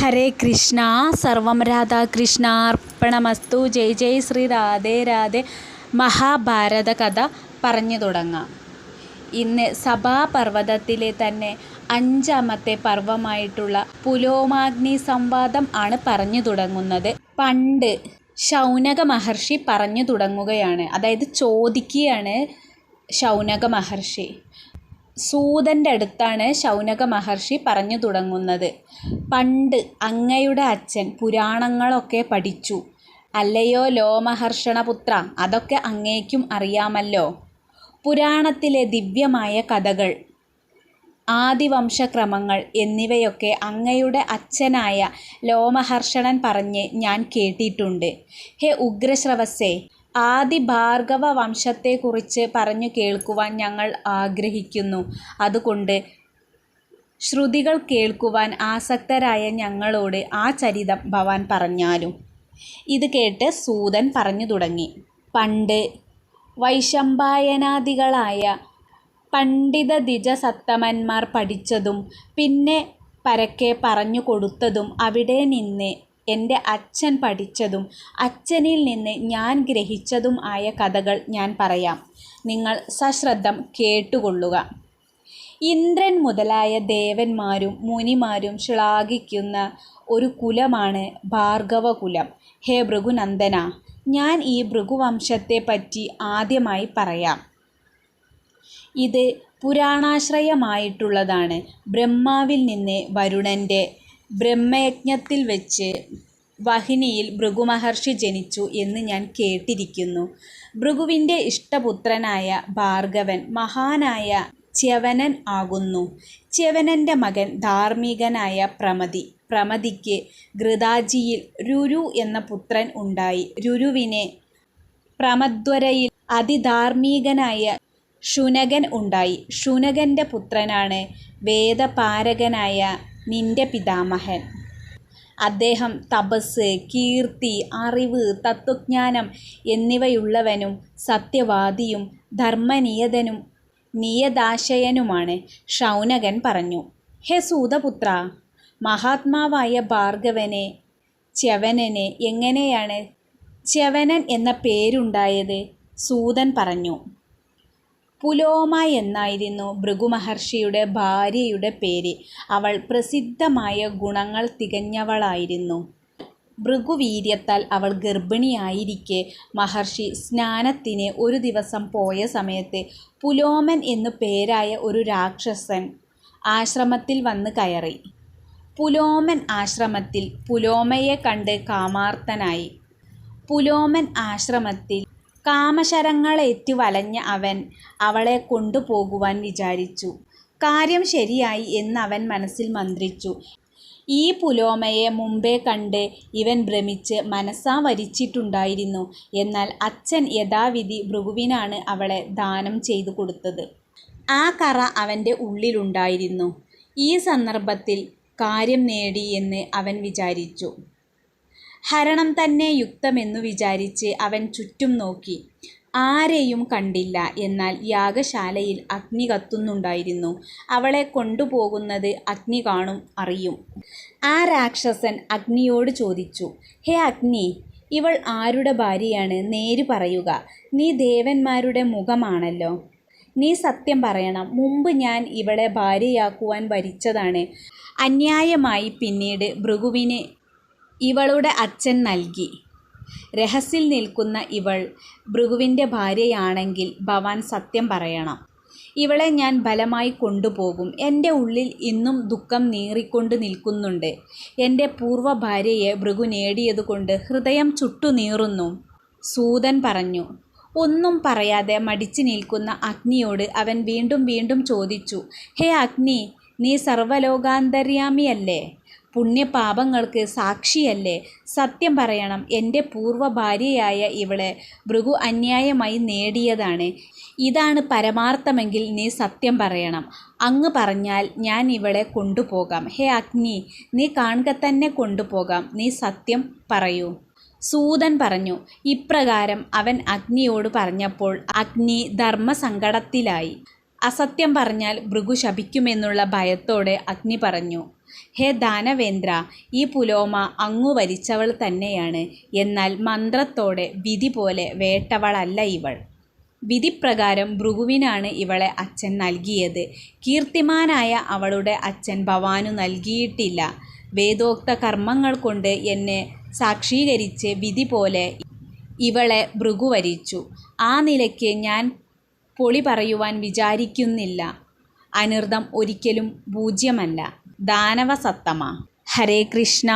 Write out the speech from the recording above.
ഹരേ കൃഷ്ണ സർവം രാധാകൃഷ്ണ അർപ്പണമസ്തു. ജയ് ജയ് ശ്രീ രാധേ രാധേ. മഹാഭാരത കഥ പറഞ്ഞു തുടങ്ങാം. ഇന്ന് സഭാപർവതത്തിലെ തന്നെ അഞ്ചാമത്തെ പർവമായിട്ടുള്ള പുലോമാഗ്നി സംവാദം ആണ് പറഞ്ഞു തുടങ്ങുന്നത്. പണ്ട് ശൗനക മഹർഷി പറഞ്ഞു തുടങ്ങുകയാണ്. അതായത് ചോദിക്കുകയാണ് ശൗനക മഹർഷി. സൂതന്റെ അടുത്താണ് ശൗനക മഹർഷി പറഞ്ഞു തുടങ്ങുന്നത്. പണ്ട് അങ്ങയുടെ അച്ഛൻ പുരാണങ്ങളൊക്കെ പഠിച്ചു. അല്ലയോ ലോമഹർഷണപുത്ര അതൊക്കെ അങ്ങേക്കും അറിയാമല്ലോ. പുരാണത്തിലെ ദിവ്യമായ കഥകൾ ആദിവംശക്രമങ്ങൾ എന്നിവയൊക്കെ അങ്ങയുടെ അച്ഛനായ ലോമഹർഷണൻ പറഞ്ഞ് ഞാൻ കേട്ടിട്ടുണ്ട്. ഹേ ഉഗ്രശ്രവസ്സേ ആദി ഭാർഗവ വംശത്തെക്കുറിച്ച് പറഞ്ഞു കേൾക്കുവാൻ ഞങ്ങൾ ആഗ്രഹിക്കുന്നു. അതുകൊണ്ട് ശ്രുതികൾ കേൾക്കുവാൻ ആസക്തരായ ഞങ്ങളോട് ആ ചരിതം ഭവാൻ പറഞ്ഞാലും. ഇത് കേട്ട് സൂതൻ പറഞ്ഞു തുടങ്ങി. പണ്ട് വൈശമ്പായനാദികളായ പണ്ഡിത ദ്വിജസത്തമന്മാർ പഠിച്ചതും പിന്നെ പരക്കെ പറഞ്ഞു കൊടുത്തതും അവിടെ നിന്ന് എന്റെ അച്ഛൻ പഠിച്ചതും അച്ഛനിൽ നിന്ന് ഞാൻ ഗ്രഹിച്ചതും ആയ കഥകൾ ഞാൻ പറയാം. നിങ്ങൾ സശ്രദ്ധം കേട്ടുകൊള്ളുക. ഇന്ദ്രൻ മുതലായ ദേവന്മാരും മുനിമാരും ശ്ലാഘിക്കുന്ന ഒരു കുലമാണ് ഭാർഗവകുലം. ഹേ ഭൃഗുനന്ദന ഞാൻ ഈ ഭൃഗുവംശത്തെ പറ്റി ആദ്യമായി പറയാം. ഇത് പുരാണാശ്രയമായിട്ടുള്ളതാണ്. ബ്രഹ്മാവിൽ നിന്ന് വരുണന്റെ ബ്രഹ്മയജ്ഞത്തിൽ വെച്ച് വഹിനിയിൽ ഭൃഗുമഹർഷി ജനിച്ചു എന്ന് ഞാൻ കേട്ടിരിക്കുന്നു. ഭൃഗുവിന്റെ ഇഷ്ടപുത്രനായ ഭാർഗവൻ മഹാനായ ച്യവനൻ ആകുന്നു. ച്യവനന്റെ മകൻ ധാർമ്മികനായ പ്രമതി. പ്രമതിക്ക് ഘൃതാജിയിൽ രുരു എന്ന പുത്രൻ ഉണ്ടായി. രുരുവിനെ പ്രമദ്വരയിൽ അതിധാർമ്മികനായ ശുനകൻ ഉണ്ടായി. ശുനകന്റെ പുത്രനാണ് വേദപാരകനായ നിന്റെ പിതാമഹൻ. അദ്ദേഹം തപസ് കീർത്തി അറിവ് തത്വജ്ഞാനം എന്നിവയുള്ളവനും സത്യവാദിയും ധർമ്മനിയതനും നിയതാശയനുമാണ് ശൗനകൻ പറഞ്ഞു. ഹേ സൂതപുത്ര മഹാത്മാവായ ഭാർഗവനെ ച്യവനന് എങ്ങനെയാണ് ച്യവനൻ എന്ന പേരുണ്ടായത്? സൂതൻ പറഞ്ഞു. പുലോമ എന്നായിരുന്നു ഭൃഗുമഹർഷിയുടെ ഭാര്യയുടെ പേര്. അവൾ പ്രസിദ്ധമായ ഗുണങ്ങൾ തികഞ്ഞവളായിരുന്നു. ഭൃഗുവീര്യത്താൽ അവൾ ഗർഭിണിയായിരിക്കെ. മഹർഷി സ്നാനത്തിന് ഒരു ദിവസം പോയ സമയത്ത് പുലോമൻ എന്നു പേരായ ഒരു രാക്ഷസൻ ആശ്രമത്തിൽ വന്ന് കയറി. പുലോമൻ ആശ്രമത്തിൽ പുലോമയെ കണ്ട് കാമാർത്തനായി പുലോമൻ ആശ്രമത്തിൽ കാമശരങ്ങളേറ്റു വലഞ്ഞ അവൻ അവളെ കൊണ്ടുപോകുവാൻ വിചാരിച്ചു. കാര്യം ശരിയായി എന്നവൻ മനസ്സിൽ മന്ത്രിച്ചു. ഈ പുലോമയെ മുമ്പേ കണ്ട് ഇവൻ ഭ്രമിച്ച് മനസ്സാ വരിച്ചിട്ടുണ്ടായിരുന്നു. എന്നാൽ അച്ഛൻ യഥാവിധി ഭൃഗുവിനാണ് അവളെ ദാനം ചെയ്തു കൊടുത്തത്. ആ കറ അവന്റെ ഉള്ളിലുണ്ടായിരുന്നു. ഈ സന്ദർഭത്തിൽ കാര്യം നേടി എന്ന് അവൻ വിചാരിച്ചു. ഹരണം തന്നെ യുക്തമെന്നു വിചാരിച്ച് അവൻ ചുറ്റും നോക്കി. ആരെയും കണ്ടില്ല. എന്നാൽ യാഗശാലയിൽ അഗ്നി കത്തുന്നുണ്ടായിരുന്നു. അവളെ കൊണ്ടുപോകുന്നത് അഗ്നി കാണും അറിയും. ആ രാക്ഷസൻ അഗ്നിയോട് ചോദിച്ചു ഹേ അഗ്നി ഇവൾ ആരുടെ ഭാര്യയാണ്? നേര് പറയുക. നീ ദേവന്മാരുടെ മുഖമാണല്ലോ. നീ സത്യം പറയണം. മുമ്പ് ഞാൻ ഇവളെ ഭാര്യയാക്കുവാൻ വരിച്ചതാണ് അന്യായമായി പിന്നീട് ഭൃഗുവിന് ഇവളുടെ അച്ഛൻ നൽകി. രഹസിൽ നിൽക്കുന്ന ഇവൾ ഭൃഗുവിന്റെ ഭാര്യയാണെങ്കിൽ ഭവാൻ സത്യം പറയണം. ഇവളെ ഞാൻ ബലമായി കൊണ്ടുപോകും. എന്റെ ഉള്ളിൽ ഇന്നും ദുഃഖം നീറിക്കൊണ്ട് നിൽക്കുന്നുണ്ട്. എന്റെ പൂർവ ഭാര്യയെ ഭൃഗു നേടിയതുകൊണ്ട് ഹൃദയം ചുട്ടുനീറുന്നു. സൂതൻ പറഞ്ഞു ഒന്നും പറയാതെ മടിച്ചു നിൽക്കുന്ന അഗ്നിയോട് അവൻ വീണ്ടും വീണ്ടും ചോദിച്ചു ഹേ അഗ്നി നീ സർവലോകാന്തര്യാമിയല്ലേ? പുണ്യപാപങ്ങൾക്ക് സാക്ഷിയല്ലേ? സത്യം പറയണം എന്റെ പൂർവ ഭാര്യയായ ഇവളെ ഭൃഗു അന്യായമായി നേടിയതാണ്. ഇതാണ് പരമാർത്ഥമെങ്കിൽ നീ സത്യം പറയണം. അങ്ങ് പറഞ്ഞാൽ ഞാൻ ഇവളെ കൊണ്ടുപോകാം. ഹേ അഗ്നി നീ കാണുക തന്നെ കൊണ്ടുപോകാം. നീ സത്യം പറയൂ. സൂതൻ പറഞ്ഞു ഇപ്രകാരം അവൻ അഗ്നിയോട് പറഞ്ഞപ്പോൾ അഗ്നി ധർമ്മസങ്കടത്തിലായി. അസത്യം പറഞ്ഞാൽ ഭൃഗു ശപിക്കുമെന്നുള്ള ഭയത്തോടെ അഗ്നി പറഞ്ഞു ഹേ ദാനവേന്ദ്ര ഈ പുലോമ അങ്ങു വരിച്ചവൾ തന്നെയാണ്. എന്നാൽ മന്ത്രത്തോടെ വിധി പോലെ വേട്ടവളല്ല ഇവൾ. വിധിപ്രകാരം ഭൃഗുവിനാണ് ഇവളെ അച്ഛൻ നൽകിയത്. കീർത്തിമാനായ അവളുടെ അച്ഛൻ ഭവാനു നൽകിയിട്ടില്ല. വേദോക്ത കർമ്മങ്ങൾ കൊണ്ട് എന്നെ സാക്ഷീകരിച്ച് വിധി പോലെ ഇവളെ ഭൃഗു വരിച്ചു. ആ നിലയ്ക്ക് ഞാൻ പൊളി പറയുവാൻ വിചാരിക്കുന്നില്ല. അനിർദം ഒരിക്കലും പൂജ്യമല്ല. ദാനവസത്തമ. ഹരേ കൃഷ്ണ.